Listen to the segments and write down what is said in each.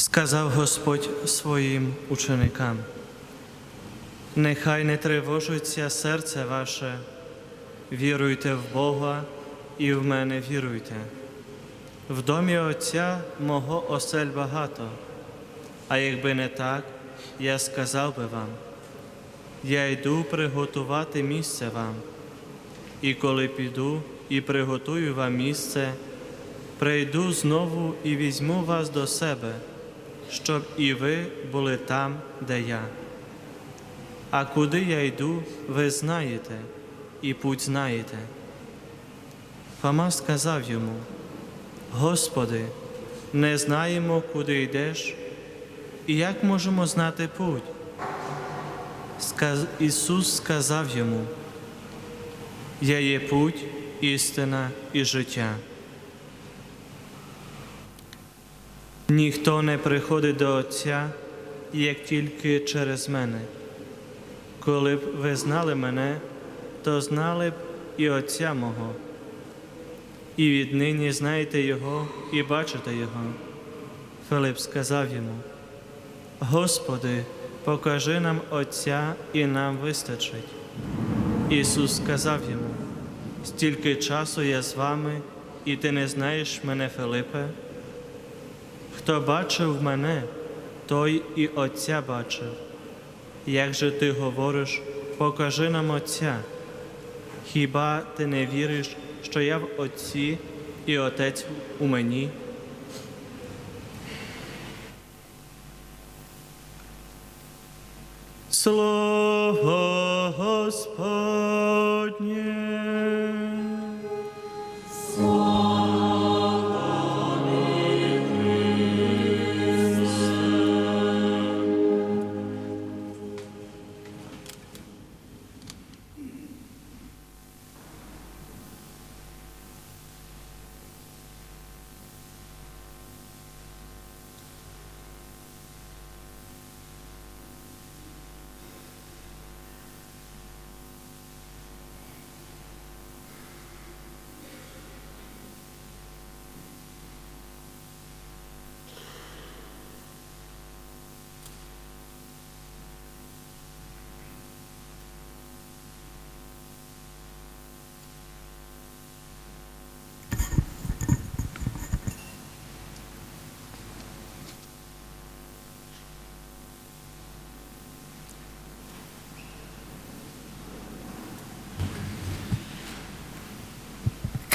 Сказав Господь своїм ученикам, нехай не тривожиться серце ваше, віруйте в Бога і в мене віруйте. В домі Отця мого осель багато, а якби не так, я сказав би вам, я йду приготувати місце вам, і коли піду і приготую вам місце, прийду знову і візьму вас до себе, щоб і ви були там, де я. А куди я йду, ви знаєте, і путь знаєте. Фома сказав йому, Господи, не знаємо, куди йдеш, і як можемо знати путь? Сказ... Ісус сказав йому, Я є путь, істина і життя. Ніхто не приходить до Отця, як тільки через мене. Коли б ви знали мене, то знали б і Отця мого. І віднині знаєте Його і бачите Його. Филип сказав йому, Господи, покажи нам Отця і нам вистачить. Ісус сказав йому, стільки часу я з вами, і ти не знаєш мене, Филипе? Хто бачив мене, той і Отця бачив. Як же ти говориш, покажи нам Отця? Хіба ти не віриш, що я в Отці і Отець у мені? Слово Господнє.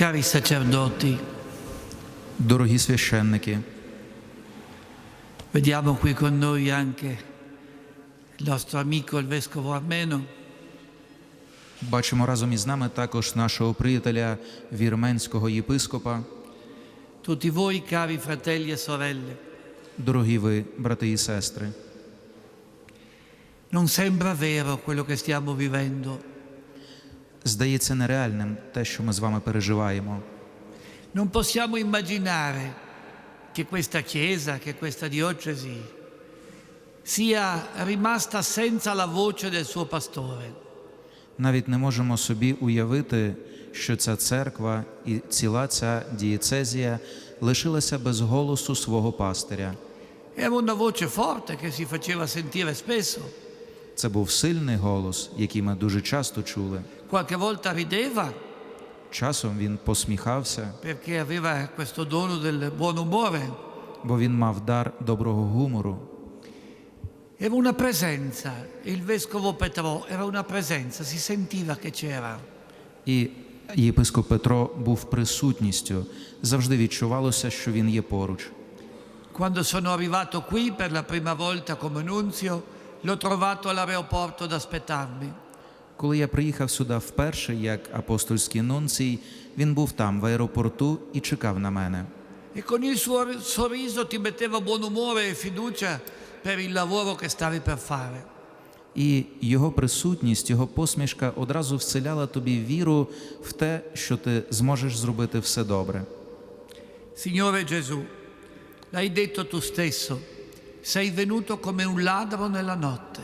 Cari sacerdoti, Дорогі священники, vediamo qui con noi anche il nostro amico il vescovo Armeno, бачимо разом із нами також нашого приятеля вірменського єпископа. tutti voi cari fratelli e sorelle. Дорогі ви, брати і сестри, Non sembra vero quello che stiamo vivendo, Здається нереальним те, що ми з вами переживаємо. non possiamo immaginare che questa Chiesa, che questa diocesi sia rimasta senza la voce del suo pastore. Навіть не можемо собі уявити, що ця церква і ціла ця дієцезія лишилася без голосу свого пастиря. Era una voce forte che si faceva sentire spesso, Це був сильний голос, який ми дуже часто чули. qualche volta rideva Часом він посміхався, perché aveva questo dono del buon umore. бо він мав дар доброго гумору. Era una presenza, il vescovo Petrò era una presenza, si sentiva che c'era. І єпископ Петро був присутністю, завжди відчувалося, що він є поруч. Quando sono arrivato qui per la prima volta come nunzio, l'ho trovato all'aeroporto ad aspettarmi. Коли я приїхав сюди вперше, як апостольський нунцій, він був там, в аеропорту, і чекав на мене. E con il suo sorriso ti metteva buon umore e fiducia per il lavoro che stavi per fare. І його присутність, його посмішка одразу вселяла тобі віру в те, що ти зможеш зробити все добре. Signore Gesù, l'hai detto tu stesso, sei venuto come un ladro nella notte.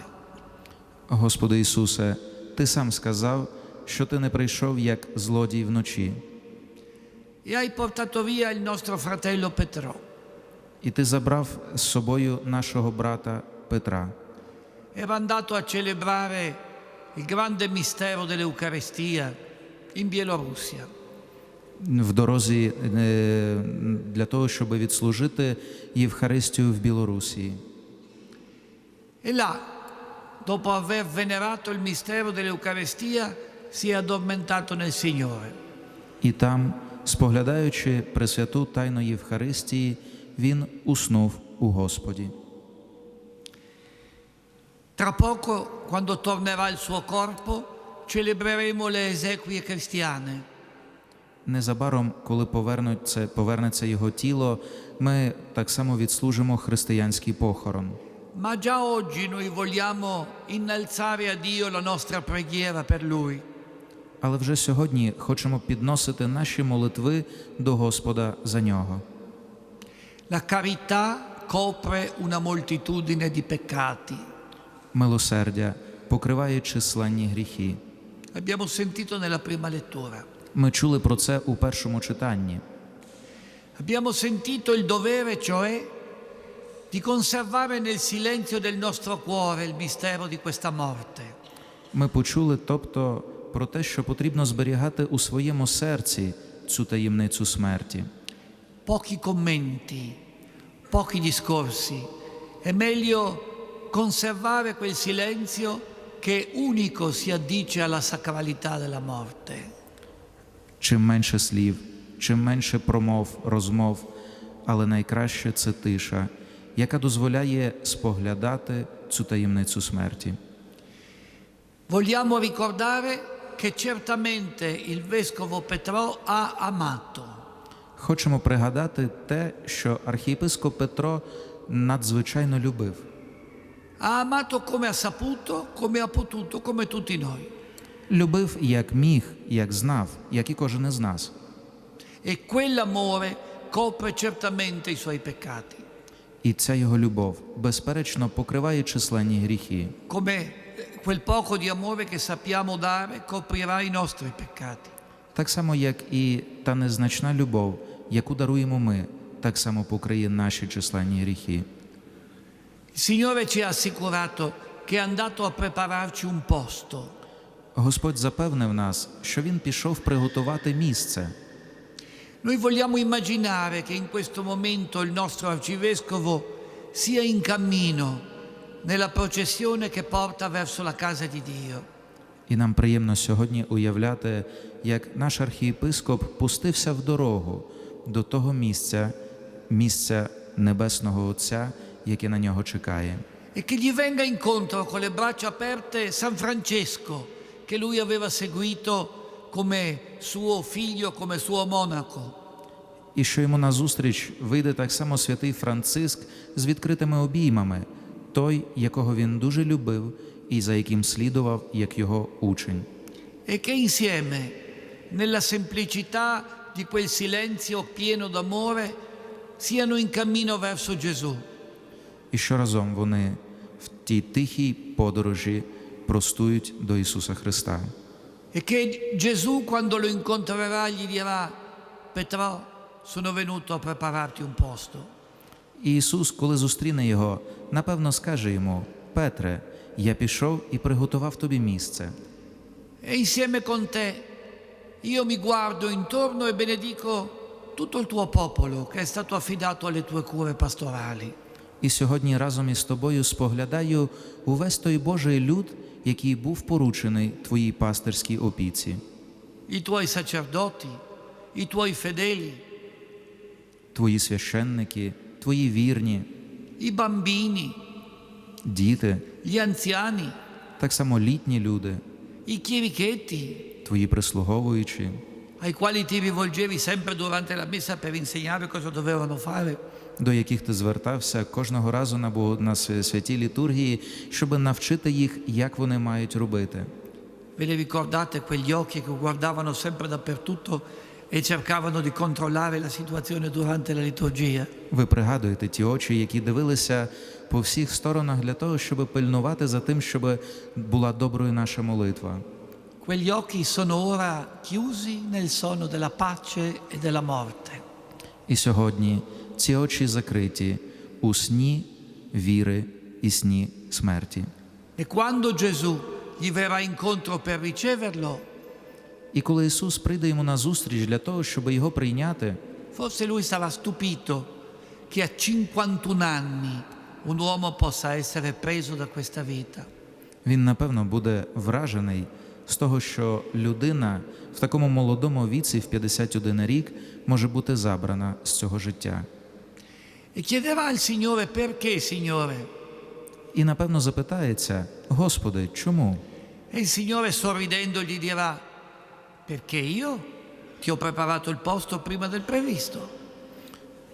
Господи Ісусе, Ти сам сказав, що ти не прийшов як злодій вночі, E hai portato via il nostro fratello Petrò. І ти забрав з собою нашого брата Петра. Era andato a celebrare il grande mistero dell'Eucarestia in Bielorussia. В дорозі е, для того, щоб відслужити Євхаристію в Білорусі. E là, dopo aver venerato il mistero dell'Eucarestia, si è addormentato nel Signore. І там, споглядаючи Пресвяту Тайну Євхаристії, він уснув у Господі. Tra poco, quando tornerà il suo corpo, celebreremo le esequie cristiane. Незабаром, коли повернеться, повернеться його тіло, ми так само відслужимо християнський похорон. Ma già oggi noi vogliamo innalzare a Dio la nostra preghiera per lui. Але вже сьогодні хочемо підносити наші молитви до Господа за нього. La carità copre una moltitudine di peccati. Милосердя покриває численні гріхи. Abbiamo sentito nella prima lettura. Ми чули про це у першому читанні. Abbiamo sentito il dovere, cioè, di conservare nel silenzio del nostro cuore il mistero di questa morte. Ми почули, тобто, про те, що потрібно зберігати у своєму серці цю таємницю смерті. Pochi commenti, pochi discorsi. È meglio conservare quel silenzio che unico si addice alla sacralità della morte. Чим менше слів, чим менше промов, розмов, але найкраще це тиша, яка дозволяє споглядати цю таємницю смерті. Vogliamo ricordare che certamente il vescovo Petrò ha amato, Хочемо пригадати те, що архієпископ Петро надзвичайно любив. ha amato come ha saputo, come ha potuto, come tutti noi. Любив як міг, як знав, як і кожен із нас. E quell'amore copre certamente i suoi peccati, І ця його любов, безперечно, покриває численні гріхи. come eh, quel poco di amore che sappiamo dare coprirà i nostri peccati. Так само, як і та незначна любов, яку даруємо ми, так само покриє наші численні гріхи. Il Signore ci ha assicurato che è andato a prepararci un posto. Господь запевнив нас, що Він пішов приготувати місце. Noi vogliamo immaginare che in questo momento il nostro arcivescovo sia in cammino nella processione che porta verso la casa di Dio. І нам приємно сьогодні уявляти, як наш архієпископ пустився в дорогу до того місця, місця Небесного Отця, яке на нього чекає. E che gli venga incontro con le braccia aperte San Francesco, che lui aveva seguito come suo figlio, come suo monaco. І що йому назустріч вийде так само святий Франциск з відкритими обіймами, той, якого він дуже любив і за яким слідував як його учень. E che insieme, nella semplicità di quel silenzio pieno d'amore, siano in cammino verso Gesù. І що разом вони в тій тихій подорожі простують до Ісуса Христа. E che Gesù, quando lo incontrerà, gli dirà, Petrò, sono venuto a prepararti un posto. І Ісус, коли зустріне його, напевно скаже йому: Петре, я пішов і приготував тобі місце. E insieme con te io mi guardo intorno e benedico tutto il tuo popolo che è stato affidato alle tue cure pastorali. І сьогодні разом із тобою споглядаю увесь той Божий люд, який був поручений твоїй пастирській опіці, I tuoi sacerdoti, i tuoi fedeli, твої священники, твої вірні, i bambini, діти, gli anziani, так само літні люди, i chierichetti, твої прислуговуючі, ai quali ti rivolgevi sempre durante la messa per insegnare cosa dovevano fare. до яких ти звертався кожного разу на Богу на свя- святій літургії, щоб навчити їх, як вони мають робити. Ve li ricordate quegli occhi che guardavano sempre dappertutto e cercavano di controllare la situazione durante la liturgia? Ви пригадуєте ті очі, які дивилися по всіх сторонах для того, щоб пильнувати за тим, щоб була доброю наша молитва. Quegli occhi sono ora chiusi nel sonno della pace e della morte. І сьогодні ці очі закриті у сні віри і сні смерті. E quando Gesù gli verrà incontro per riceverlo, І коли Ісус прийде йому на зустріч для того, щоб його прийняти, forse lui sarà stupito che a 51 anni un uomo possa essere preso da questa vita. він напевно буде вражений з того, що людина в такому молодому віці, в 51 рік, може бути забрана з цього життя. E chiederà al Signore perché, Signore? І напевно запитається: Господи, чому? E il Signore sorridendo gli dirà, perché io ti ho preparato il posto prima del previsto.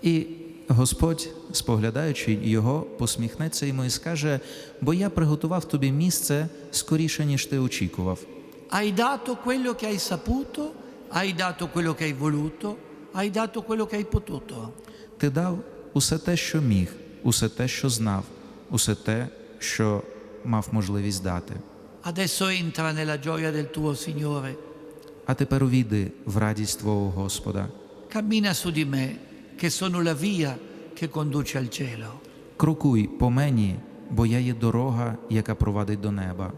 І Господь, споглядаючи його, посміхнеться йому і скаже: Бо я приготував тобі місце скоріше, ніж ти очікував. Hai dato quello che hai saputo, hai dato quello che hai voluto, hai dato quello che hai potuto. Ти дав усе те, що міг, усе те, що знав, усе те, що мав можливість дати. Adesso entra nella gioia del tuo Signore. А тепер увійди в радість Твого Господа. Cammina su di me, che sono la via che conduce al cielo. Крокуй по мені, бо я є дорога, яка провадить до неба.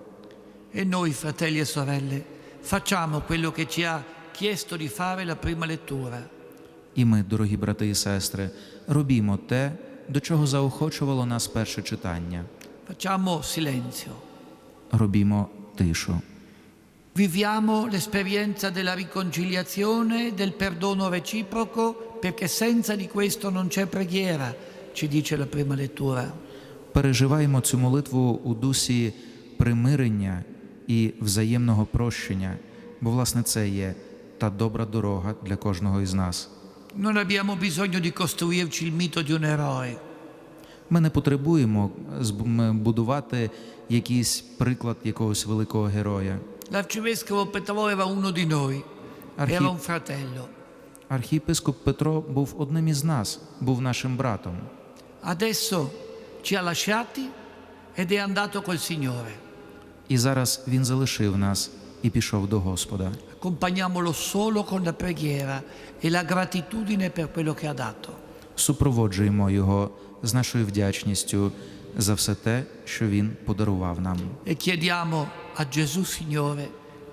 E noi, fratelli e sorelle, facciamo quello che ci ha chiesto di fare la prima lettura. І ми, дорогі брати і сестри, робімо те, до чого заохочувало нас перше читання. Facciamo silenzio. Робімо тишу. Viviamo l'esperienza della riconciliazione e del perdono reciproco perché senza di questo non c'è preghiera, ci dice la prima lettura. Переживаємо цю молитву у дусі примирення і взаємного прощення, бо, власне, це є та добра дорога для кожного із нас. Non abbiamo bisogno di costruirci il mito di un eroe. Ми не потребуємо будувати якийсь приклад якогось великого героя. L'arcivescovo Petro era uno di noi, era un fratello. Архієпископ Петро був одним із нас, був нашим братом. Adesso ci ha lasciati ed è andato col Signore. І зараз він залишив нас і пішов до Господа. Accompagniamolo solo con la preghiera e la gratitudine per quello che ha dato. Супроводжуємо його з нашою вдячністю за все те, що він подарував нам. E chiediamo a Gesù Signore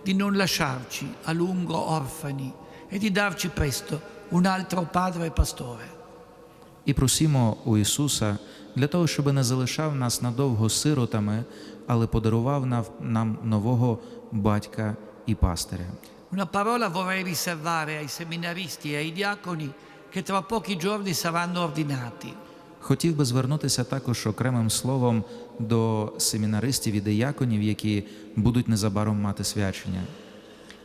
di non lasciarci a lungo orfani e di darci presto un altro padre pastore. І просімо у Ісуса для того, щоб не залишав нас надовго сиротами, але подарував нам- нового батька і пастиря. Una parola vorrei riservare ai seminaristi e ai diaconi che tra pochi giorni saranno ordinati. Хотів би звернутися також окремим словом до семінаристів і дияконів, які будуть незабаром мати свячення.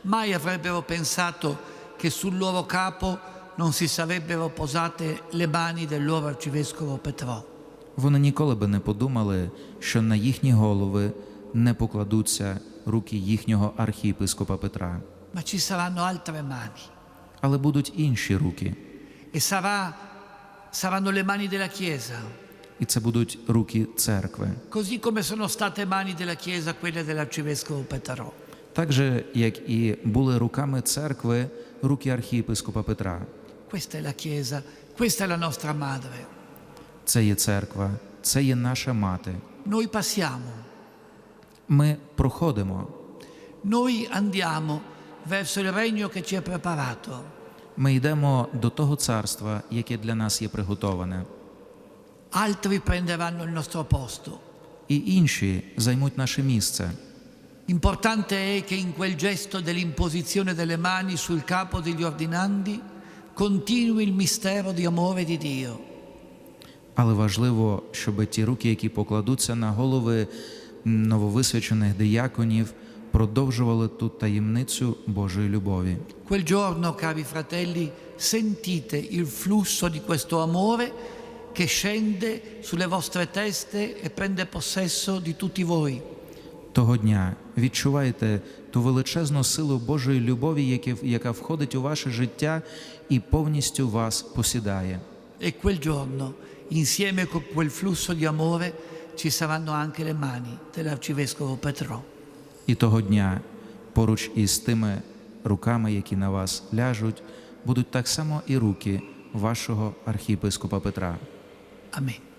Mai avrebbero pensato che sul loro capo non si sarebbero posate le mani del loro arcivescovo Petrò. Вони ніколи би не подумали, що на їхні голови не покладуться руки їхнього архієпископа Петра, Ma ci saranno altre mani але будуть інші руки, e sarà- saranno le mani della Chiesa, і це будуть руки церкви, così come sono state mani della Chiesa quelle dell'arcivescovo Petrò. так же, як і були руками церкви руки архієпископа Петра. Questa è la Chiesa, questa è la nostra madre. Це є церква, це є наша мати. Noi passiamo, Ми проходимо, noi andiamo verso il regno che ci è preparato. ми йдемо до того царства, яке для нас є приготоване, Altri prenderanno il nostro posto. і інші займуть наше місце. Importante è che in quel gesto dell'imposizione delle mani sul capo degli ordinandi continui il mistero di amore di Dio. Але важливо, щоб ті руки, які покладуться на голови нововисвячених дияконів, продовжували ту таємницю Божої любові. Quel giorno, cari fratelli, sentite il flusso di questo amore che scende sulle vostre teste e prende possesso di tutti voi. Того дня відчуваєте ту величезну силу Божої любові, яка входить у ваше життя і повністю вас посідає. E quel giorno, insieme con quel flusso di amore, ci saranno anche le mani dell'arcivescovo Petrò. І того дня, поруч із тими руками, які на вас ляжуть, будуть так само і руки вашого архієпископа Петра. Amen.